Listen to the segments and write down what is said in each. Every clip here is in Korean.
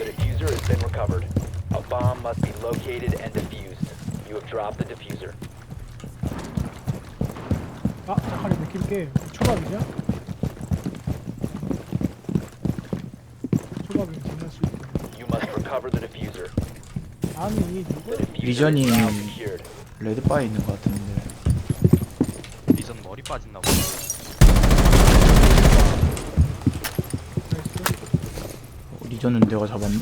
The diffuser has been recovered. A bomb must be located and defused. You have dropped the diffuser. 아 잠깐만 느낄 게 초밥이냐? 초밥이 지날 수 있고 You must recover the diffuser. 아니 The 누구? diffuser 리전이- is now secured. 레드바에 있는 것 같은데 리전 머리 빠진다고. 어, 리전은 내가 잡았네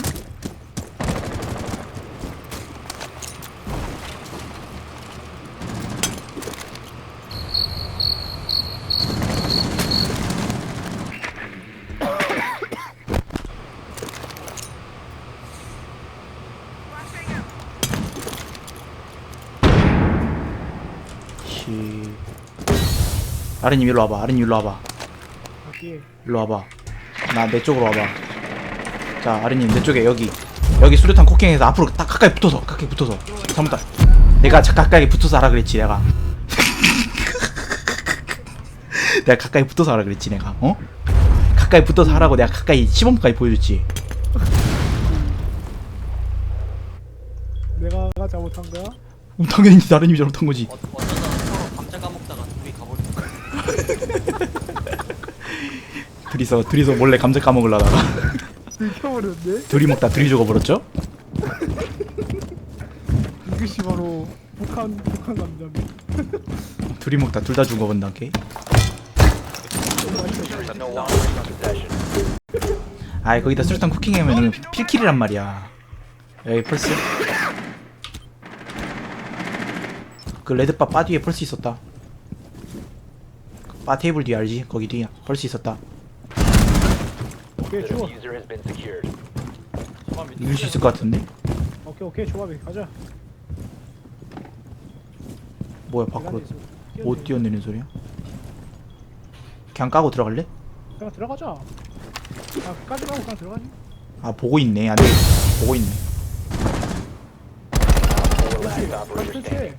시 아르님 일로 와봐 아르님 일로 와봐 어디에? 일로 와봐. 나 내 쪽으로 와봐. 자, 아르님 내 쪽에 여기 여기 수류탄 코킹에서 앞으로 딱 가까이 붙어서 가까이 붙어서 잘못다. 내가 자, 가까이 붙어서 하라 그랬지 내가. 내가 가까이 붙어서 하라 그랬지 내가. 어? 가까이 붙어서 하라고 내가 가까이 시범까지 보여줬지. 내가 잘못한 거야? 음, 당연히 아르님이 잘못한 거지. 어, 어쩌다 서로 감자 까먹다가 둘이 가버렸어. 둘이서 둘이서 몰래 감자 까먹으려다가 들켜버렸네? 둘이 먹다 둘이 죽어버렸죠? 이것이 바로 북한 북한 감자입니다 둘이 먹다 둘 다 죽어본다 게. Diffuser is no longer in your possession. 아이 거기다 수류탄 쿠킹하면은 필킬이란 말이야. 여기 펄스. 그 레드바 바 뒤에 펄스 있었다. 바 테이블 뒤 알지? 거기 뒤에 펄스 있었다. 오케이 The 좋아 diffuser has been secured. 이길 수 있을 것 같은데? 오케이 오케이 조합이 가자 뭐야 밖으로. 못 뛰어내는 소리야? 그냥 까고 들어갈래? 그냥 들어가자 아 까지 말고 그냥 들어가지 아 보고 있네. 안돼. 보고 있네. Four last operator 그렇지 standing.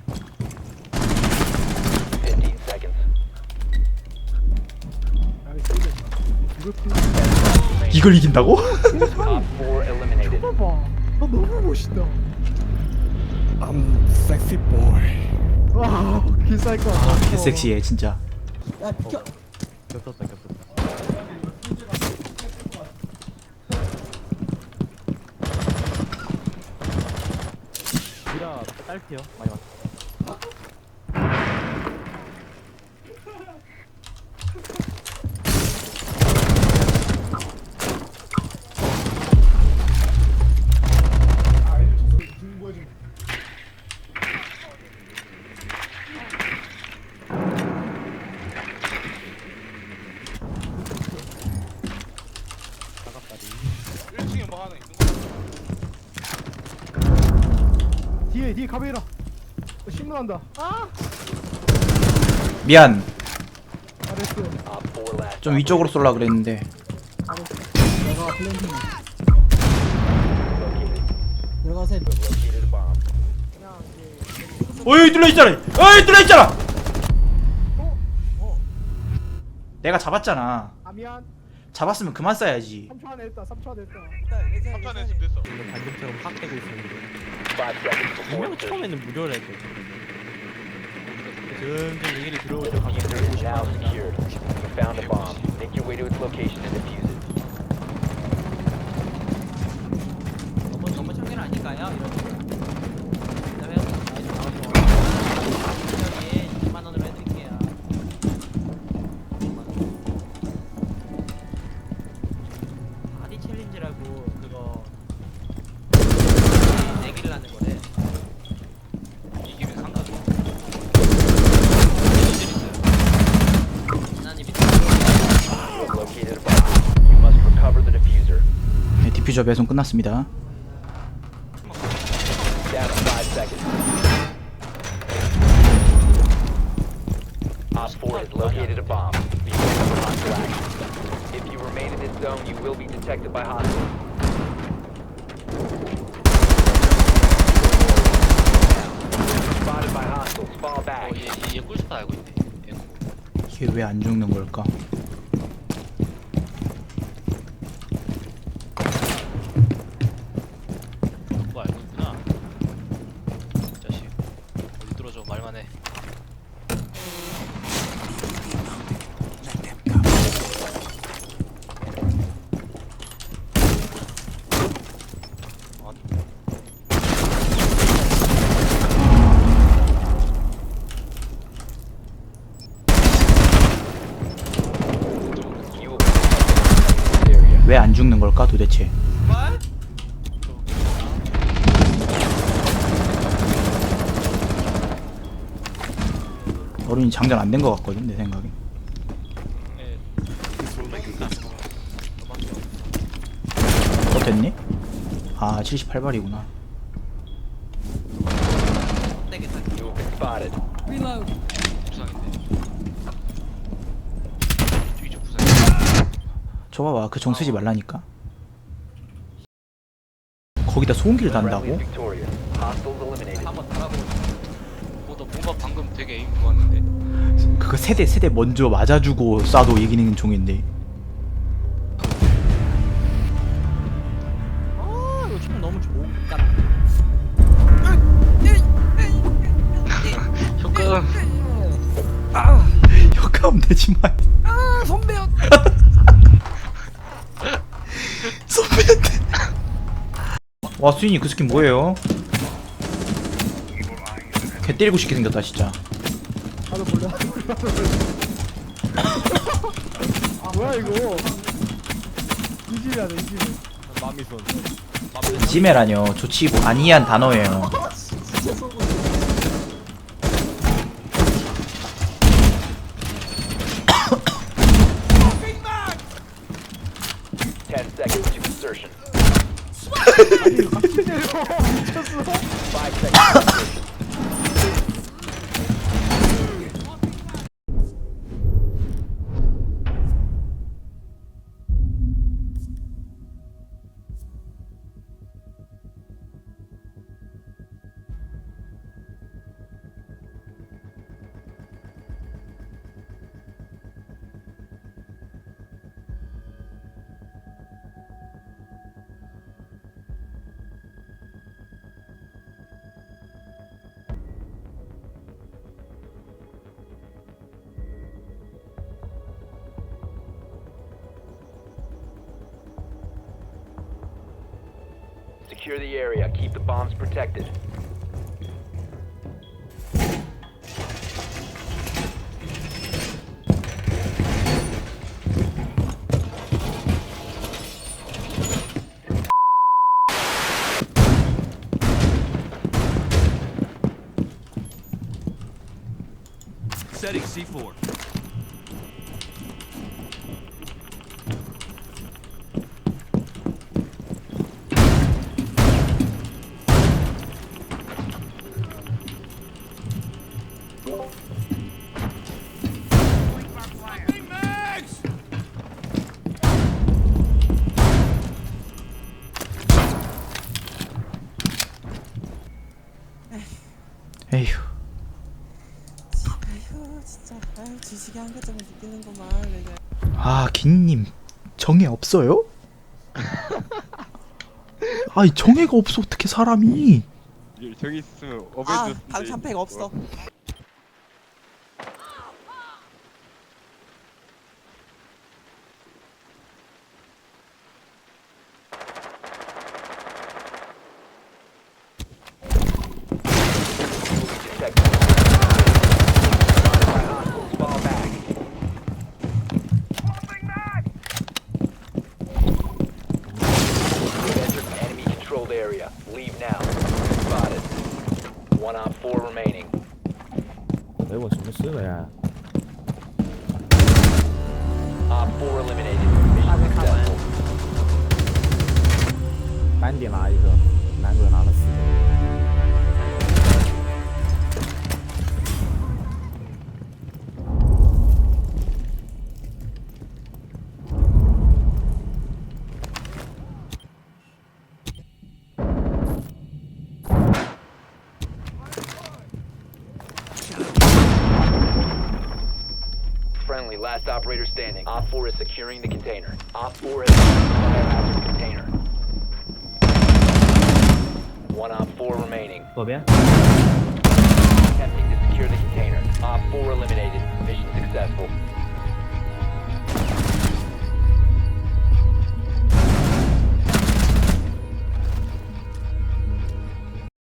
15 seconds. 이걸 이긴다고? Op 4 eliminated. 봐봐 너 너무 멋있다 I'm sexy boy. 와 기사일 것 같아 개 섹시해 진짜. 겹쳤다 겹쳤다. 미라 딸피요 많이 왔어. 뒤에 뒤에 가베이라 어, 신문한다 아 미안. 잘했어 Op 4 last. 좀 위쪽으로 쏠라 그랬는데. 내가 플랜팅. 들어가세요. 어이 뚫려 있잖아. 어이 뚫려 있잖아. 내가 잡았잖아. 아 미안 잡았으면 그만 쏴야지. 3초 안에 했다 3초 안에 했다 반격처럼 확 되고 있었는데. 5 seconds before 분명. 처음에는 무료를 했거든. 점점 얘기를 들어오죠. The diffuser is now secured. You found a bomb. Make your way to its location and 얘 꿀스파 알고 있네. 이게 왜 안 죽는 걸까? 되는 걸까 도대체? 어른이 장전 안 된 것 같거든 내 생각에. 어 됐니? 아 78발이구나. 떼겠다. You have been spotted. 부상인데. 뒤쪽 부상. 저 봐봐 그 정 쓰지 말라니까. 거기다 소음기를 단다고? 한번 달아보고. 어, 나 뭔가 방금 되게 에임 좋았는데. 그거 세대 세대 먼저 맞아주고 쏴도 이기는 종인데. 아 이거 총 너무 좋은 것 효과음. 효과음 내지 마. 아 선배였. 선배였대. 와 수인이 그 스킨 뭐예요? 개 때리고 싶게 생겼다 진짜. 나도 몰라 아 뭐야 이거 이질이야 돼 이질 마미손. 지메라뇨 좋지 뭐 아니한 단어예요. Secure the area. Keep the bombs protected. Setting C4. 아휴 지식의 한가점을 느끼는구만 내가 아 긴님 정에 없어요? 아이 정애가 없어 어떻게 사람이? 저기 있으면 아 방탄팩 없어 哎，我什么事了呀？four eliminated. 单点拿一个，男主拿了 operator standing. Op 4 is securing the container. Op 4 has secured the biohazard container. One Op 4 remaining. 左边。Attempting to secure the container. Op 4 eliminated. Mission successful.